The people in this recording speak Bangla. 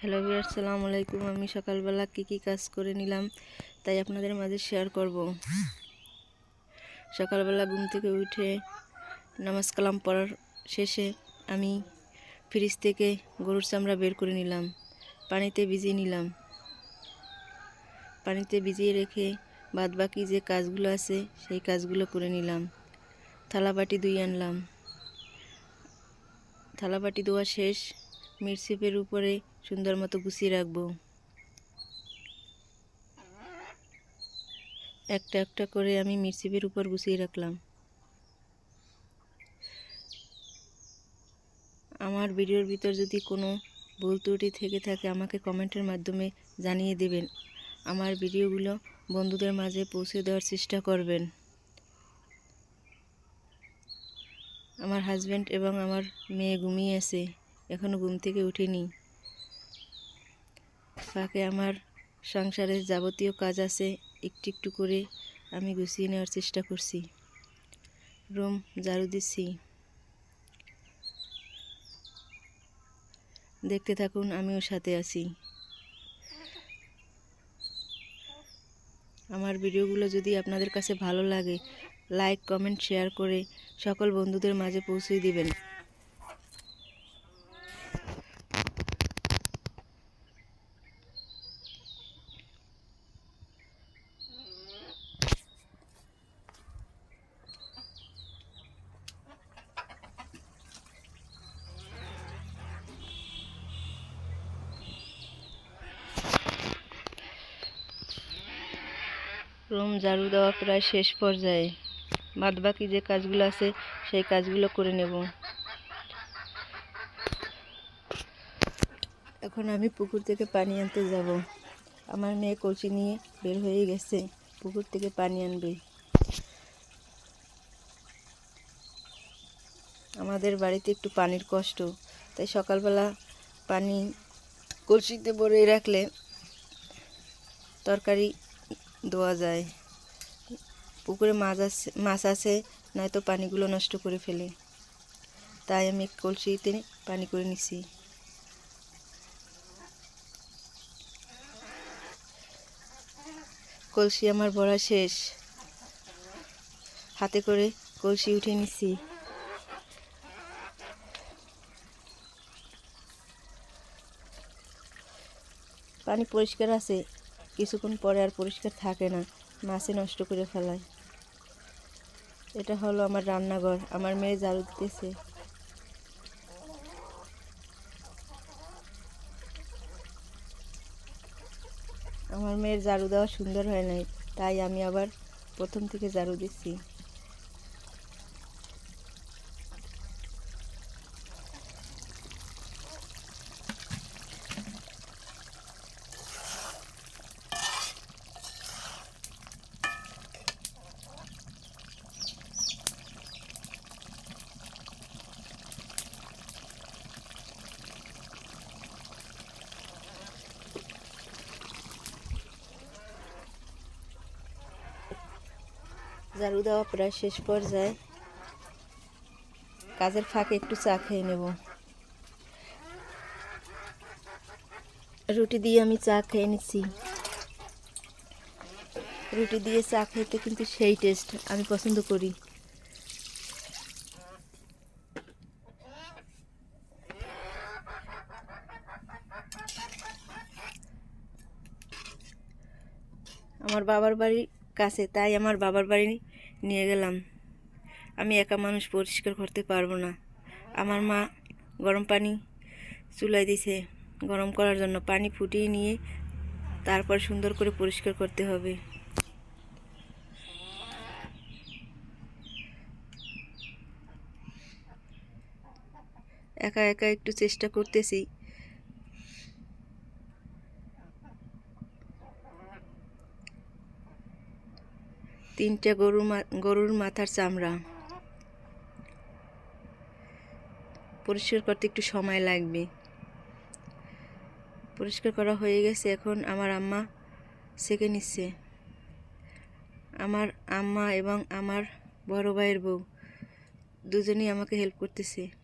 হ্যালো বিয়ার সালাম আলাইকুম। আমি সকালবেলা কি কি কাজ করে নিলাম তাই আপনাদের মাঝে শেয়ার করব। সকালবেলা ঘুম থেকে উঠে নামাজ কালাম পড়ার শেষে আমি ফ্রিজ থেকে গরুর চামড়া বের করে নিলাম, পানিতে ভিজিয়ে নিলাম। পানিতে ভিজিয়ে রেখে বাদ বাকি যে কাজগুলো আছে সেই কাজগুলো করে নিলাম। থালাবাটি ধুয়ে আনলাম। থালাবাটি ধোয়া শেষ, মিরচিপের উপরে সুন্দর মতো গুছিয়ে রাখব। একটা একটা করে আমি মিরচিপের উপর গুছিয়ে রাখলাম। আমার ভিডিওর ভিতর যদি কোনো ভুল ত্রুটি থেকে থাকে, আমাকে কমেন্টের মাধ্যমে জানিয়ে দেবেন। আমার ভিডিওগুলো বন্ধুদের মাঝে পৌঁছে দেওয়ার চেষ্টা করবেন। আমার হাজব্যান্ড এবং আমার মেয়ে ঘুমিয়ে আছে। এখনও ঘুম থেকে উঠিনি। ফাঁকে আমার সংসারের যাবতীয় কাজ আছে, একটু একটু করে আমি গুছিয়ে নেওয়ার চেষ্টা করছি। রুম ঝাড়ু দিচ্ছি। দেখতে থাকুন, আমিও সাথে আছি। আমার ভিডিওগুলো যদি আপনাদের কাছে ভালো লাগে, লাইক, কমেন্ট, শেয়ার করে সকল বন্ধুদের মাঝে পৌঁছে দিবেন। রুম ঝাড়ু দেওয়া প্রায় শেষ পর্যায়ে। বাদ বাকি যে কাজগুলো আছে, সেই কাজগুলো করে নেব। এখন আমি পুকুর থেকে পানি আনতে যাব। আমার মেয়ে কলসি নিয়ে বের হয়ে গেছে। পুকুর থেকে পানি আনবে। আমাদের বাড়িতে একটু পানির কষ্ট। তাই সকালবেলা পানি কলসিতে ভরে রাখলে তরকারি দেওয়া যায়। পুকুরে মাছ আছে মাছ আছে, নয়তো পানিগুলো নষ্ট করে ফেলে। তাই আমি কলসিতে পানি করে নিছি। কলসি আমার ভরা শেষ। হাতে করে কলসি উঠে নিছি। পানি পরিষ্কার আছে। কিছুক্ষণ পরে আর পরিষ্কার থাকে না মাছে নষ্ট করে ফেলায়। এটা হলো আমার রান্নাঘর, আমার মেয়ে ঝাড়ু দিতেছে। আমার মেয়ের ঝাড়ু দেওয়া সুন্দর হয় নাই, তাই আমি আবার প্রথম থেকে জারু দিচ্ছি। ঝাড়ু দেওয়া প্রায় শেষ পর্যায়ে। কাজের ফাঁকে একটু চা খেয়ে নেব। রুটি দিয়ে আমি চা খেয়ে নিচ্ছি। রুটি দিয়ে চা খেতে কিন্তু সেই টেস্ট আমি পছন্দ করি। আমার বাবার বাড়ির কাছে, তাই আমার বাবার বাড়ি নিয়ে গেলাম। আমি একা মানুষ পরিষ্কার করতে পারব না। আমার মা গরম পানি চুলাই দিছে। গরম করার জন্য পানি ফুটিয়ে নিয়ে তারপর সুন্দর করে পরিষ্কার করতে হবে। একা একা একটু চেষ্টা করতেছি। তিনটা গরুর গরুর মাথার চামড়া। পরিষ্কার করতে একটু সময় লাগবে। পরিষ্কার করা হয়ে গেছে, এখন আমার আম্মা সেকে নিচ্ছে। আমার আম্মা এবং আমার বড় ভাইয়ের বউ দুজনেই আমাকে হেল্প করতেছে।